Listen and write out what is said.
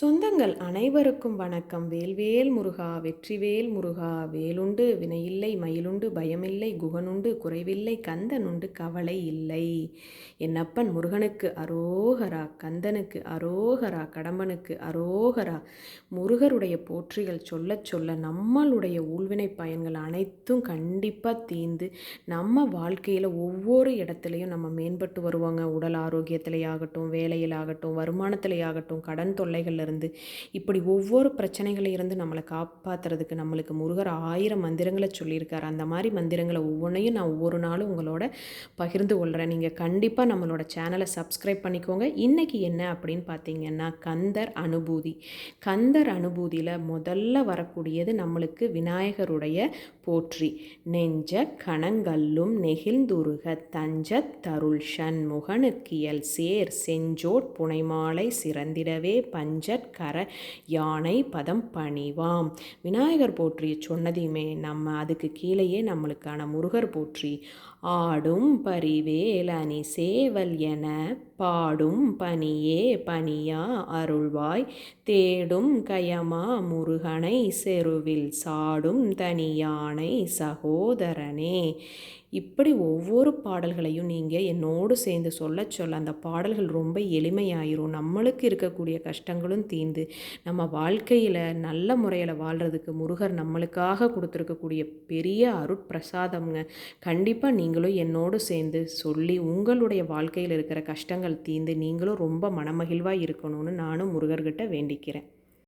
சொந்தங்கள் அனைவருக்கும் வணக்கம். வேல்வேல் முருகா வெற்றிவேல் முருகா வேலுண்டு வினையில்லை மயிலுண்டு பயமில்லை குகனுண்டு குறைவில்லை கந்தனுண்டு கவலை இல்லை. என்னப்பன் முருகனுக்கு அரோகரா கந்தனுக்கு அரோகரா கடம்பனுக்கு அரோகரா முருகருடைய போற்றிகள் சொல்ல சொல்ல நம்மளுடைய ஊழ்வினை பயன்கள் அனைத்தும் கண்டிப்பாக தீந்து நம்ம வாழ்க்கையில் ஒவ்வொரு இடத்துலையும் நம்ம மேம்பட்டு வருவாங்க. உடல் ஆரோக்கியத்திலேயாகட்டும் வேலையிலாகட்டும் வருமானத்திலேயாகட்டும் கடன் தொல்லைகள் இருந்து. இப்படி ஒவ்வொரு பிரச்சனைகளை இருந்து நம்மளை காப்பாற்றுறதுக்கு நம்மளுக்கு முருகர் ஆயிரம் மந்திரங்களை சொல்லியிருக்காரு. அந்த மாதிரி மந்திரங்களை ஒவ்வொன்றையும் நான் ஒவ்வொரு நாளும் உங்களோட பகிர்ந்து கொள்கிறேன் நீங்கள் கண்டிப்பாக நம்மளோட சேனலை சப்ஸ்கிரைப் பண்ணிக்கோங்க. இன்றைக்கி என்ன அப்படின்னு பார்த்தீங்கன்னா கந்தர் அனுபூதி. கந்தர் அனுபூதியில் முதல்ல வரக்கூடியது நம்மளுக்கு விநாயகருடைய போற்றி. நெஞ்ச கணங்கல்லும் நெகிழ்ந்துருக தஞ்ச தருள் முகனுக்கியல் சேர் செஞ்சோட் புனைமாலை சிறந்திடவே பஞ்ச கர யானை பதம் பணிவாம். விநாயகர் போற்றி சொன்னதையுமே நம்ம அதுக்கு கீழேயே நம்மளுக்கான முருகர் போற்றி. ஆடும் பரிவேலனி சேவல் என பாடும் பனியே பனியா அருள்வாய். தேடும் கயமா முருகனை செருவில் சாடும் தனியானை சகோதரனே. இப்படி ஒவ்வொரு பாடல்களையும் நீங்கள் என்னோடு சேர்ந்து சொல்ல சொல்ல அந்த பாடல்கள் ரொம்ப எளிமையாயிரும். நம்மளுக்கு இருக்கக்கூடிய கஷ்டங்களும் தீர்ந்து நம்ம வாழ்க்கையில் நல்ல முறையில் வாழ்கிறதுக்கு முருகர் நம்மளுக்காக கொடுத்துருக்கக்கூடிய பெரிய அருட்பிரசாதம்ங்க. கண்டிப்பாக நீங்களும் என்னோடு சேர்ந்து சொல்லி உங்களுடைய வாழ்க்கையில் இருக்கிற கஷ்டங்கள் தீர்ந்து நீங்களும் ரொம்ப மனமகிழ்வாக இருக்கணும்னு நானும் முருகர்கிட்ட வேண்டிக்கிறேன்.